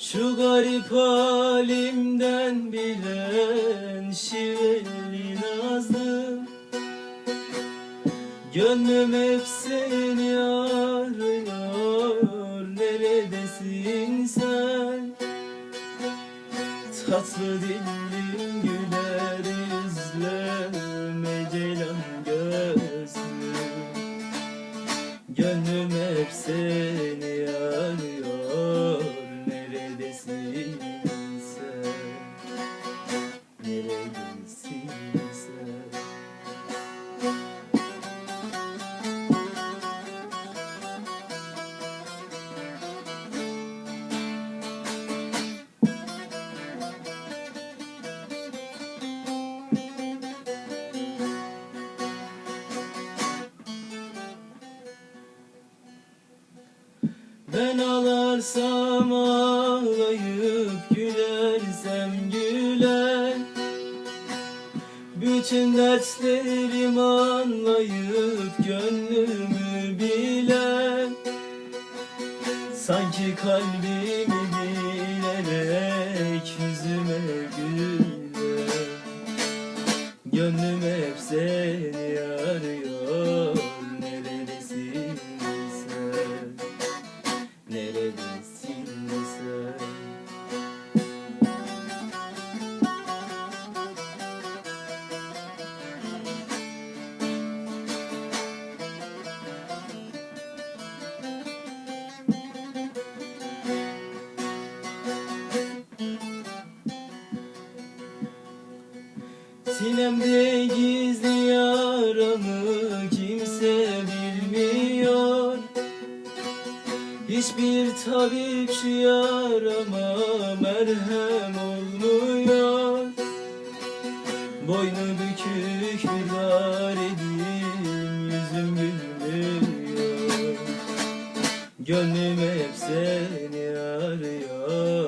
Şu garip halimden bilen şiveli nazlım Gönlüm hep seni arıyor Neredesin sen? Tatlı dillim Ben ağlarsam ağlayıp Bütün dertlerim anlayıp gönlümü bilen Sanki kalbimi bilerek yüzüme güler Gönlüm hep seni arıyor Sinemde gizli yaramı kimse bilmiyor. Hiçbir tabip şu yarama merhem olmuyor. Boynu bükük bir garibim yüzüm gülmüyor. Gönlüm hep seni arıyor